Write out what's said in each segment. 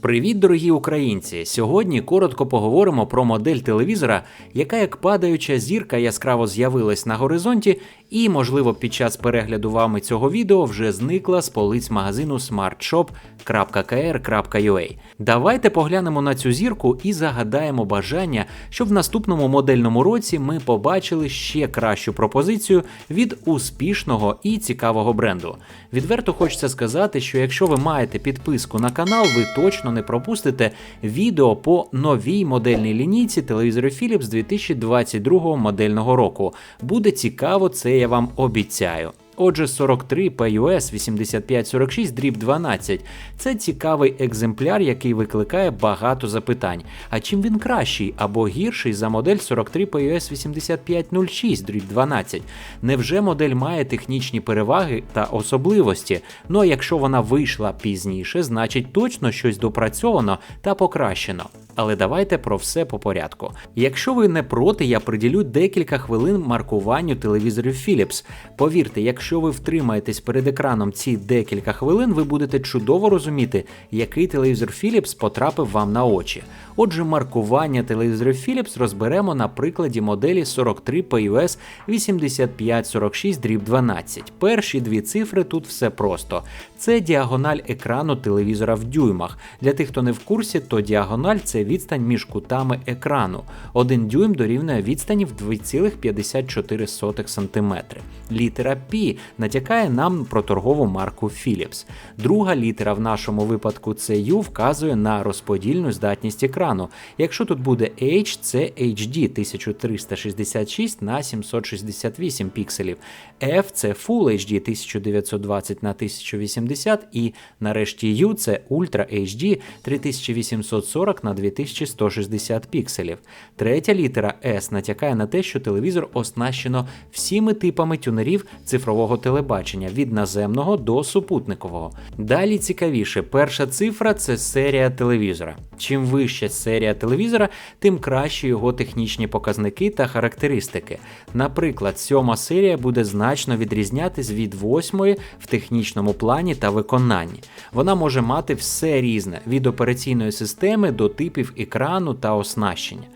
Привіт, дорогі українці! Сьогодні коротко поговоримо про модель телевізора, яка як падаюча зірка яскраво з'явилась на горизонті, і, можливо, під час перегляду вами цього відео вже зникла з полиць магазину smartshop.kr.ua. Давайте поглянемо на цю зірку і загадаємо бажання, щоб в наступному модельному році ми побачили ще кращу пропозицію від успішного і цікавого бренду. Відверто хочеться сказати, що якщо ви маєте підписку на канал, ви точно не пропустите відео по новій модельній лінійці телевізорів Philips 2022 модельного року. Буде цікаво, це я вам обіцяю. Отже, 43 PUS 8546 дріб 12 це цікавий екземпляр, який викликає багато запитань. А чим він кращий або гірший за модель 43 PUS 8506 дріб 12? Невже модель має технічні переваги та особливості? Ну а якщо вона вийшла пізніше, значить точно щось допрацьовано та покращено. Але давайте про все по порядку. Якщо ви не проти, я приділю декілька хвилин маркуванню телевізорів Philips. Повірте, якщо ви втримаєтесь перед екраном ці декілька хвилин, ви будете чудово розуміти, який телевізор Philips потрапив вам на очі. Отже, маркування телевізорів Philips розберемо на прикладі моделі 43 PUS 8546 12. Перші дві цифри тут все просто. Це діагональ екрану телевізора в дюймах. Для тих, хто не в курсі, то діагональ це відстань між кутами екрану. Один дюйм дорівнює відстані в 2,54 см. Літера P натякає нам про торгову марку Philips. Друга літера в нашому випадку це U вказує на розподільну здатність екрану. Якщо тут буде H, це HD 1366 на 768 пікселів. F це Full HD 1920 на 1080 і нарешті U це Ultra HD 3840 на 2160 пікселів. Третя літера S натякає на те, що телевізор оснащено всіми типами тюнерів цифрового телебачення від наземного до супутникового. Далі цікавіше, перша цифра це серія телевізора. Чим вища серія телевізора, тим краще його технічні показники та характеристики. Наприклад, сьома серія буде значно відрізнятись від восьмої в технічному плані та виконанні. Вона може мати все різне від операційної системи до типів екрану та оснащення.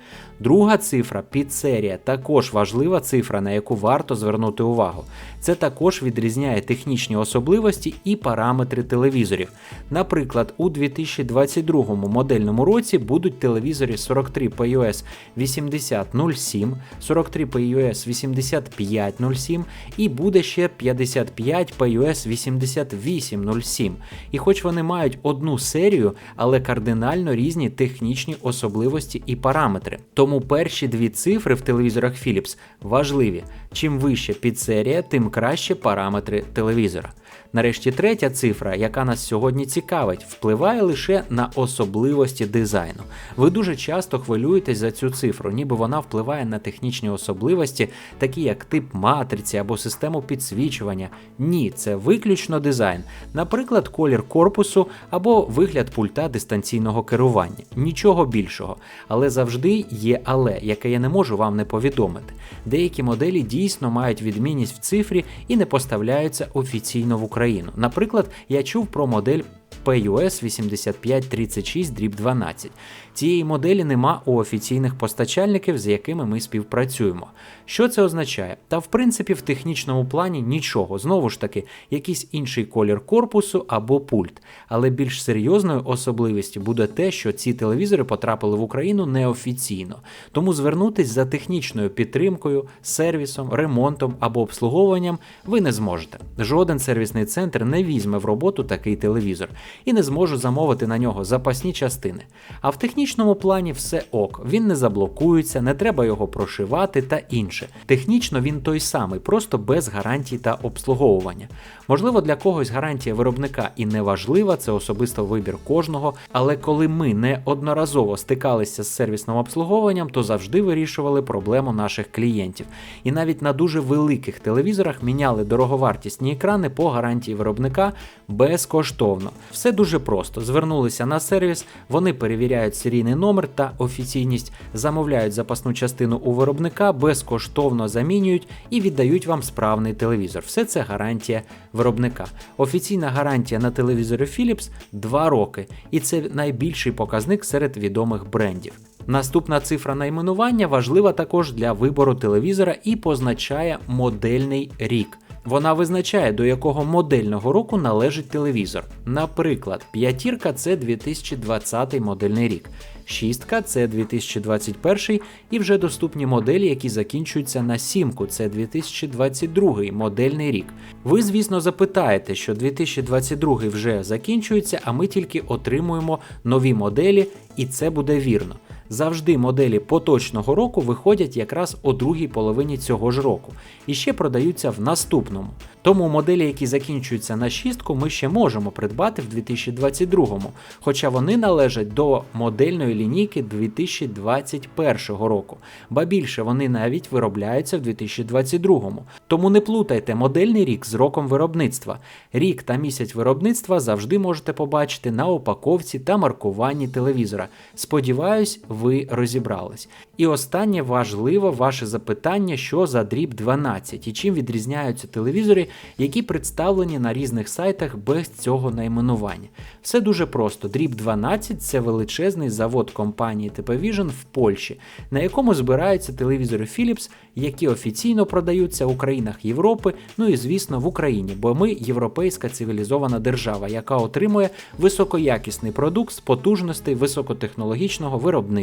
Друга цифра підсерія, також важлива цифра, на яку варто звернути увагу. Це також відрізняє технічні особливості і параметри телевізорів. Наприклад, у 2022 модельному році будуть телевізори 43 PUS 8007, 43 PUS 8507 і буде ще 55 PUS 8807. І хоч вони мають одну серію, але кардинально різні технічні особливості і параметри. Тому перші дві цифри в телевізорах Philips важливі. Чим вище підсерія, тим краще параметри телевізора. Нарешті третя цифра, яка нас сьогодні цікавить, впливає лише на особливості дизайну. Ви дуже часто хвилюєтесь за цю цифру, ніби вона впливає на технічні особливості, такі як тип матриці або систему підсвічування. Ні, це виключно дизайн, наприклад, колір корпусу або вигляд пульта дистанційного керування. Нічого більшого. Але завжди є але, яке я не можу вам не повідомити. Деякі моделі дійсно мають відмінність в цифрі і не поставляються офіційно в Україну. Наприклад, я чув про модель PUS 8536 12. Цієї моделі нема у офіційних постачальників, з якими ми співпрацюємо. Що це означає? Та в принципі в технічному плані нічого. Знову ж таки, якийсь інший колір корпусу або пульт. Але більш серйозною особливістю буде те, що ці телевізори потрапили в Україну неофіційно. Тому звернутись за технічною підтримкою, сервісом, ремонтом або обслуговуванням ви не зможете. Жоден сервісний центр не візьме в роботу такий телевізор і не зможу замовити на нього запасні частини. А в технічному плані все ок, він не заблокується, не треба його прошивати та інше. Технічно він той самий, просто без гарантій та обслуговування. Можливо, для когось гарантія виробника і не важлива, це особисто вибір кожного, але коли ми неодноразово стикалися з сервісним обслуговуванням, то завжди вирішували проблему наших клієнтів. І навіть на дуже великих телевізорах міняли дороговартісні екрани по гарантії виробника безкоштовно. Все дуже просто. Звернулися на сервіс, вони перевіряють серійний номер та офіційність, замовляють запасну частину у виробника, безкоштовно замінюють і віддають вам справний телевізор. Все це гарантія виробника. Офіційна гарантія на телевізори Philips 2 роки, і це найбільший показник серед відомих брендів. Наступна цифра найменування важлива також для вибору телевізора і позначає модельний рік. Вона визначає, до якого модельного року належить телевізор. Наприклад, п'ятірка це 2020 модельний рік, шістка це 2021 і вже доступні моделі, які закінчуються на сімку, це 2022 модельний рік. Ви, звісно, запитаєте, що 2022 вже закінчується, а ми тільки отримуємо нові моделі, і це буде вірно. Завжди моделі поточного року виходять якраз у другій половині цього ж року і ще продаються в наступному. Тому моделі, які закінчуються на шістку, ми ще можемо придбати в 2022, хоча вони належать до модельної лінійки 2021 року, ба більше вони навіть виробляються в 2022. Тому не плутайте модельний рік з роком виробництва. Рік та місяць виробництва завжди можете побачити на упаковці та маркуванні телевізора. Сподіваюсь, ви розібрались. І останнє важливе ваше запитання, що за дріб 12 і чим відрізняються телевізори, які представлені на різних сайтах без цього найменування. Все дуже просто. Дріб 12 це величезний завод компанії TP-Vision в Польщі, на якому збираються телевізори Philips, які офіційно продаються у країнах Європи, ну і звісно в Україні, бо ми європейська цивілізована держава, яка отримує високоякісний продукт з потужностей високотехнологічного виробництва.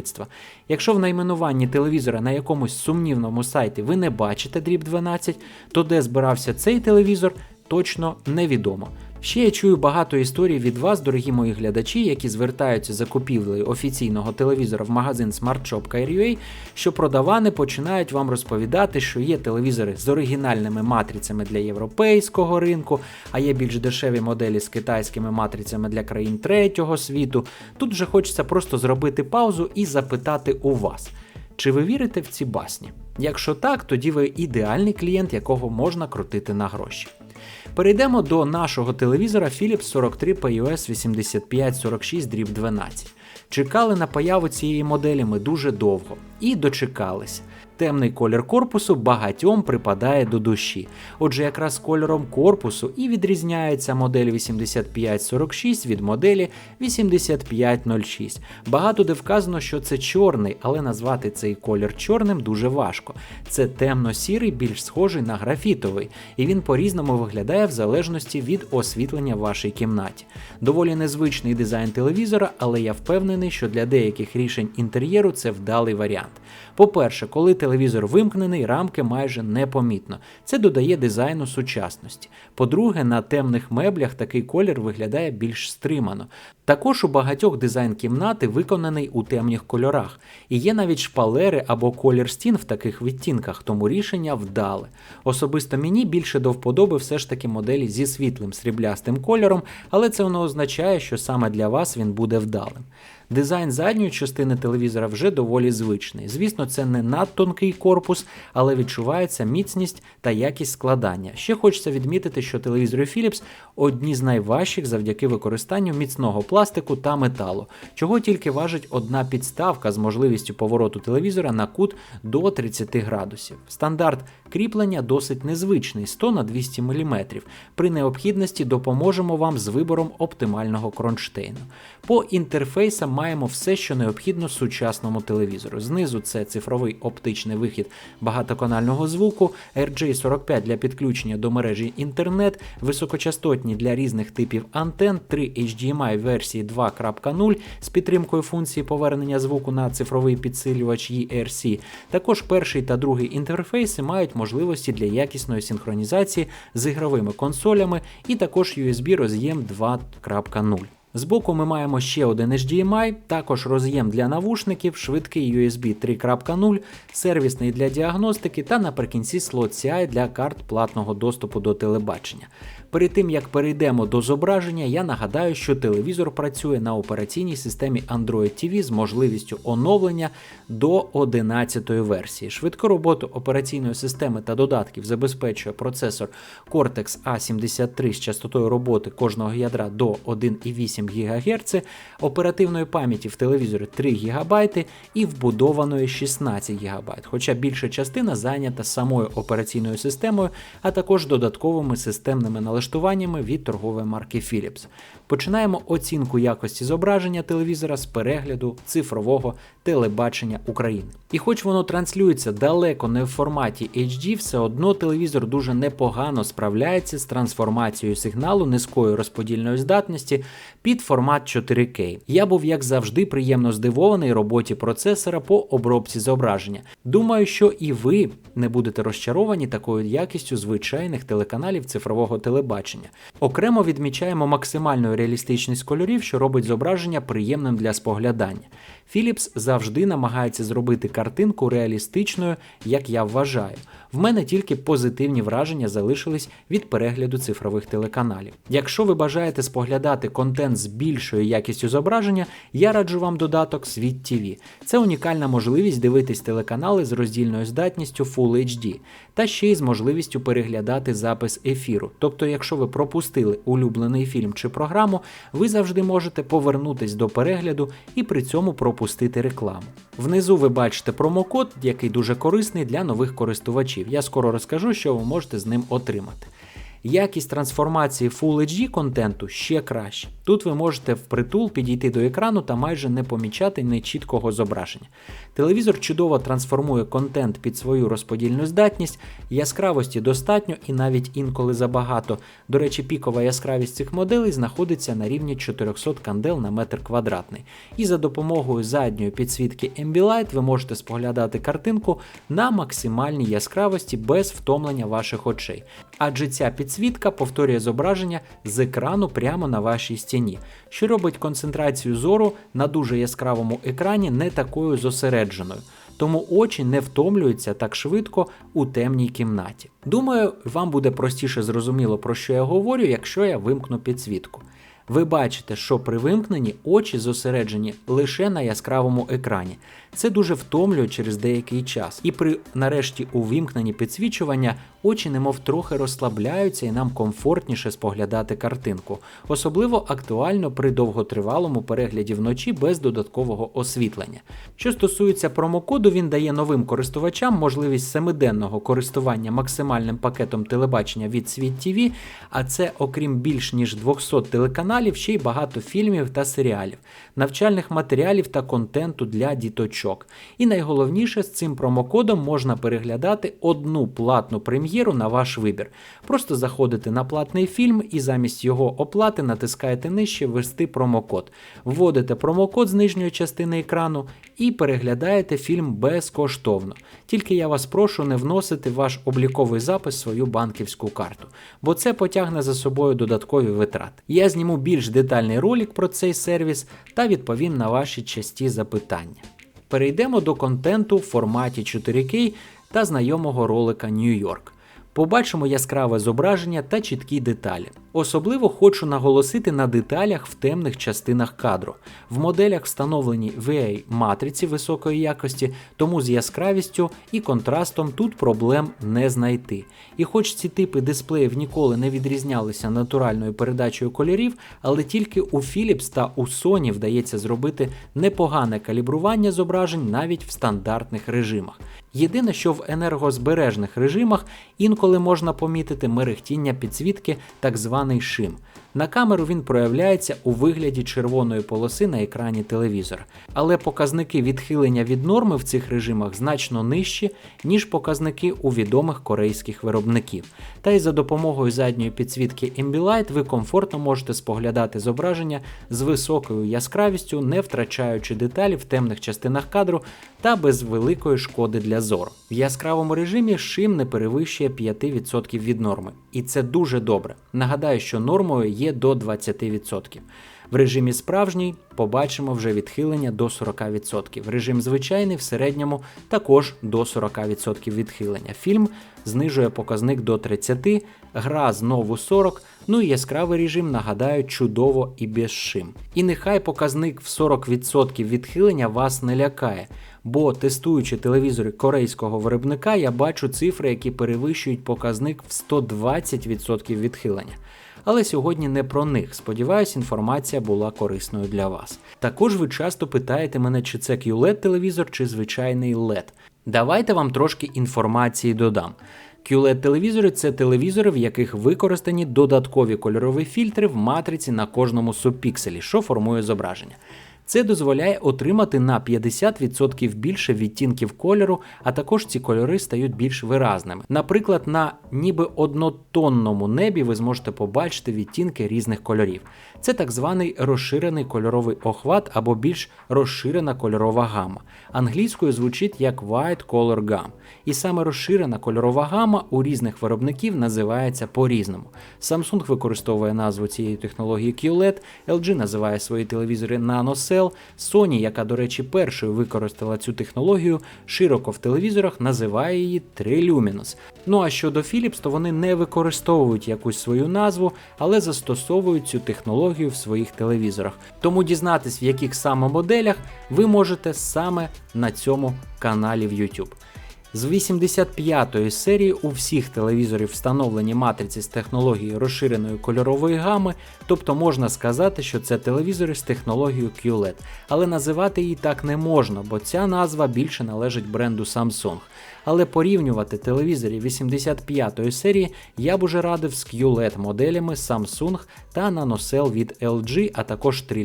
Якщо в найменуванні телевізора на якомусь сумнівному сайті ви не бачите дріб 12, то де збирався цей телевізор, точно невідомо. Ще я чую багато історій від вас, дорогі мої глядачі, які звертаються за купівлею офіційного телевізора в магазин SmartShop.ua, що продавани починають вам розповідати, що є телевізори з оригінальними матрицями для європейського ринку, а є більш дешеві моделі з китайськими матрицями для країн третього світу. Тут вже хочеться просто зробити паузу і запитати у вас. Чи ви вірите в ці басні? Якщо так, тоді ви ідеальний клієнт, якого можна крутити на гроші. Перейдемо до нашого телевізора Philips 43 PUS 8546 12. Чекали на появу цієї моделі ми дуже довго і дочекались. Темний колір корпусу багатьом припадає до душі. Отже, якраз кольором корпусу і відрізняється модель 8546 від моделі 8506. Багато де вказано, що це чорний, але назвати цей колір чорним дуже важко. Це темно-сірий, більш схожий на графітовий, і він по-різному виглядає в залежності від освітлення в вашій кімнаті. Доволі незвичний дизайн телевізора, але я впевнений, що для деяких рішень інтер'єру це вдалий варіант. По-перше, коли телевізор вимкнений, рамки майже непомітно. Це додає дизайну сучасності. По-друге, на темних меблях такий колір виглядає більш стримано. Також у багатьох дизайн кімнати виконаний у темних кольорах, і є навіть шпалери або колір стін в таких відтінках, тому рішення вдале. Особисто мені більше до вподоби все ж таки моделі зі світлим сріблястим кольором, але це не означає, що саме для вас він буде вдалим. Дизайн задньої частини телевізора вже доволі звичний. Звісно, це не надтонкий корпус, але відчувається міцність та якість складання. Ще хочеться відмітити, що телевізори Philips одні з найважчих завдяки використанню міцного пластику та металу, чого тільки важить одна підставка з можливістю повороту телевізора на кут до 30 градусів. Стандарт кріплення досить незвичний 100 на 200 мм. При необхідності допоможемо вам з вибором оптимального кронштейну. По інтерфейсам маємо все, що необхідно сучасному телевізору. Знизу це цифровий оптичний вихід багатоканального звуку, RJ45 для підключення до мережі інтернет, високочастотні для різних типів антен, 3 HDMI версії 2.0 з підтримкою функції повернення звуку на цифровий підсилювач ERC. Також перший та другий інтерфейси мають можливості для якісної синхронізації з ігровими консолями і також USB роз'єм 2.0. Збоку ми маємо ще один HDMI, також роз'єм для навушників, швидкий USB 3.0, сервісний для діагностики та наприкінці слот CI для карт платного доступу до телебачення. Перед тим як перейдемо до зображення, я нагадаю, що телевізор працює на операційній системі Android TV з можливістю оновлення до 11 версії. Швидку роботу операційної системи та додатків забезпечує процесор Cortex A73 з частотою роботи кожного ядра до 1,8 ГГц, оперативної пам'яті в телевізорі 3 ГБ і вбудованої 16 ГБ, хоча більша частина зайнята самою операційною системою, а також додатковими системними налаштуваннями від торгової марки Philips. Починаємо оцінку якості зображення телевізора з перегляду цифрового телебачення України. І хоч воно транслюється далеко не в форматі HD, все одно телевізор дуже непогано справляється з трансформацією сигналу низької розподільної здатності під формат 4К. Я був, як завжди, приємно здивований роботі процесора по обробці зображення. Думаю, що і ви не будете розчаровані такою якістю звичайних телеканалів цифрового телебачення. Окремо відмічаємо максимальну реалістичність кольорів, що робить зображення приємним для споглядання. Philips завжди намагається зробити картинку реалістичною, як я вважаю. В мене тільки позитивні враження залишились від перегляду цифрових телеканалів. Якщо ви бажаєте споглядати контент з більшою якістю зображення, я раджу вам додаток Світ TV. Це унікальна можливість дивитись телеканали з роздільною здатністю Full HD, та ще й з можливістю переглядати запис ефіру. Тобто, якщо ви пропустили улюблений фільм чи програму, ви завжди можете повернутись до перегляду і при цьому пропустити рекламу. Внизу ви бачите промокод, який дуже корисний для нових користувачів. Я скоро розкажу, що ви можете з ним отримати. Якість трансформації Full HD контенту ще краще. Тут ви можете впритул підійти до екрану та майже не помічати нечіткого зображення. Телевізор чудово трансформує контент під свою розподільну здатність, яскравості достатньо і навіть інколи забагато. До речі, пікова яскравість цих моделей знаходиться на рівні 400 кандел на метр квадратний. І за допомогою задньої підсвітки Ambilight ви можете споглядати картинку на максимальній яскравості без втомлення ваших очей. Адже ця підсвітка повторює зображення з екрану прямо на вашій стіні, що робить концентрацію зору на дуже яскравому екрані не такою зосередженою. Тому очі не втомлюються так швидко у темній кімнаті. Думаю, вам буде простіше зрозуміло, про що я говорю, якщо я вимкну підсвітку. Ви бачите, що при вимкненні очі зосереджені лише на яскравому екрані. Це дуже втомлює через деякий час. І при нарешті увімкненні підсвічування очі немов трохи розслабляються і нам комфортніше споглядати картинку. Особливо актуально при довготривалому перегляді вночі без додаткового освітлення. Що стосується промокоду, він дає новим користувачам можливість семиденного користування максимальним пакетом телебачення від Світ TV, а це, окрім більш ніж 200 телеканалів, ще й багато фільмів та серіалів, навчальних матеріалів та контенту для діточок. І найголовніше з цим промокодом можна переглядати одну платну прем'єру на ваш вибір. Просто заходите на платний фільм і замість його оплати натискаєте нижче ввести промокод, вводите промокод з нижньої частини екрану і переглядаєте фільм безкоштовно. Тільки я вас прошу не вносити в ваш обліковий запис свою банківську карту, бо це потягне за собою додаткові витрати. Я зніму більш детальний ролик про цей сервіс та відповім на ваші часті запитання. Перейдемо до контенту в форматі 4К та знайомого ролика York. Побачимо яскраве зображення та чіткі деталі. Особливо хочу наголосити на деталях в темних частинах кадру. В моделях встановлені VA матриці високої якості, тому з яскравістю і контрастом тут проблем не знайти. І хоч ці типи дисплеїв ніколи не відрізнялися натуральною передачею кольорів, але тільки у Philips та у Sony вдається зробити непогане калібрування зображень навіть в стандартних режимах. Єдине, що в енергозбережних режимах інколи можна помітити мерехтіння підсвітки, так званий шим. На камеру він проявляється у вигляді червоної полоси на екрані телевізора, але показники відхилення від норми в цих режимах значно нижчі, ніж показники у відомих корейських виробників. Та й за допомогою задньої підсвітки Ambilight ви комфортно можете споглядати зображення з високою яскравістю, не втрачаючи деталі в темних частинах кадру та без великої шкоди для зору. В яскравому режимі шим не перевищує 5% від норми, і це дуже добре. Нагадаю, що нормою є до 20%. В режимі справжній побачимо вже відхилення до 40%. В Режим звичайний в середньому також до 40% відхилення. Фільм знижує показник до 30, гра знову 40, ну і яскравий режим, нагадаю, чудово і без шим. І нехай показник в 40% відхилення вас не лякає, бо тестуючи телевізори корейського виробника, я бачу цифри, які перевищують показник в 120% відхилення. Але сьогодні не про них. Сподіваюсь, інформація була корисною для вас. Також ви часто питаєте мене, чи це QLED телевізор, чи звичайний LED. Давайте вам трошки інформації додам. QLED-телевізори це телевізори, в яких використані додаткові кольорові фільтри в матриці на кожному субпікселі, що формує зображення. Це дозволяє отримати на 50% більше відтінків кольору, а також ці кольори стають більш виразними. Наприклад, на ніби однотонному небі ви зможете побачити відтінки різних кольорів. Це так званий розширений кольоровий охват або більш розширена кольорова гама. Англійською звучить як White Color Gam. І саме розширена кольорова гама у різних виробників називається по-різному. Samsung використовує назву цієї технології QLED, LG називає свої телевізори NanoCell, Sony, яка, до речі, першою використала цю технологію, широко в телевізорах називає її 3 Luminous. Ну а щодо Philips, то вони не використовують якусь свою назву, але застосовують цю технологію в своїх телевізорах. Тому дізнатись, в яких саме моделях ви можете саме на цьому каналі в YouTube. З 85-ї серії у всіх телевізорів встановлені матриці з технологією розширеної кольорової гами, тобто можна сказати, що це телевізори з технологією QLED. Але називати її так не можна, бо ця назва більше належить бренду Samsung. Але порівнювати телевізорі 85-ї серії я б уже радив з QLED моделями Samsung та NanoCell від LG, а також 3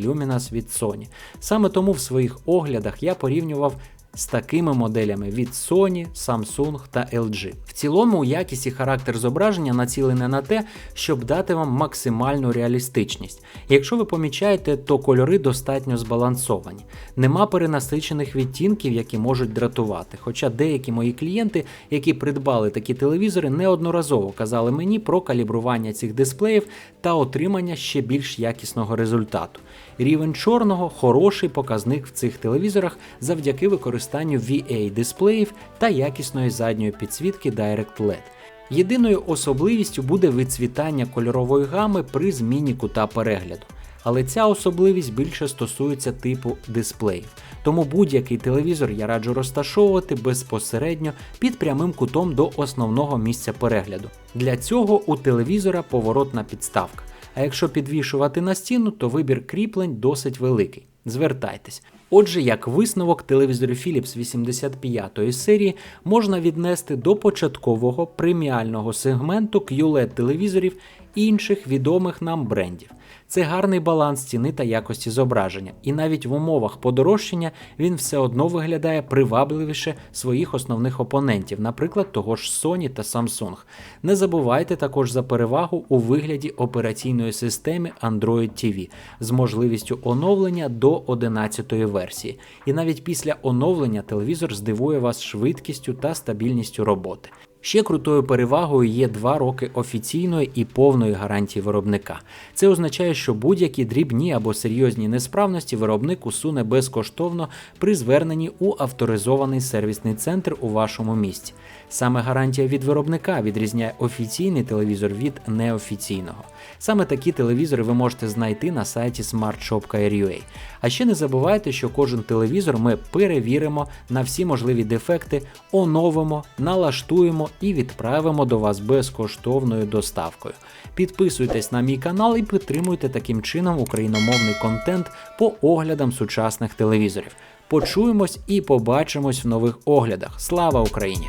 від Sony. Саме тому в своїх оглядах я порівнював з такими моделями від Sony, Samsung та LG. В цілому якість і характер зображення націлені на те, щоб дати вам максимальну реалістичність. Якщо ви помічаєте, то кольори достатньо збалансовані. Нема перенасичених відтінків, які можуть дратувати. Хоча деякі мої клієнти, які придбали такі телевізори, неодноразово казали мені про калібрування цих дисплеїв та отримання ще більш якісного результату. Рівень чорного хороший показник в цих телевізорах завдяки використанню VA дисплеїв та якісної задньої підсвітки Direct LED. Єдиною особливістю буде вицвітання кольорової гами при зміні кута перегляду. Але ця особливість більше стосується типу дисплеїв. Тому будь-який телевізор я раджу розташовувати безпосередньо під прямим кутом до основного місця перегляду. Для цього у телевізора поворотна підставка. А якщо підвішувати на стіну, то вибір кріплень досить великий. Звертайтесь. Отже, як висновок телевізорів Philips 85-ї серії можна віднести до початкового преміального сегменту QLED телевізорів інших відомих нам брендів. Це гарний баланс ціни та якості зображення, і навіть в умовах подорожчання він все одно виглядає привабливіше своїх основних опонентів, наприклад, того ж Sony та Samsung. Не забувайте також за перевагу у вигляді операційної системи Android TV з можливістю оновлення до 11-ї версії. І навіть після оновлення телевізор здивує вас швидкістю та стабільністю роботи. Ще крутою перевагою є 2 роки офіційної і повної гарантії виробника. Це означає, що будь-які дрібні або серйозні несправності виробник усуне безкоштовно при зверненні у авторизований сервісний центр у вашому місті. Саме гарантія від виробника відрізняє офіційний телевізор від неофіційного. Саме такі телевізори ви можете знайти на сайті smartshop.ua. А ще не забувайте, що кожен телевізор ми перевіримо на всі можливі дефекти, оновимо, налаштуємо і відправимо до вас безкоштовною доставкою. Підписуйтесь на мій канал і підтримуйте таким чином україномовний контент по оглядам сучасних телевізорів. Почуємось і побачимось в нових оглядах. Слава Україні!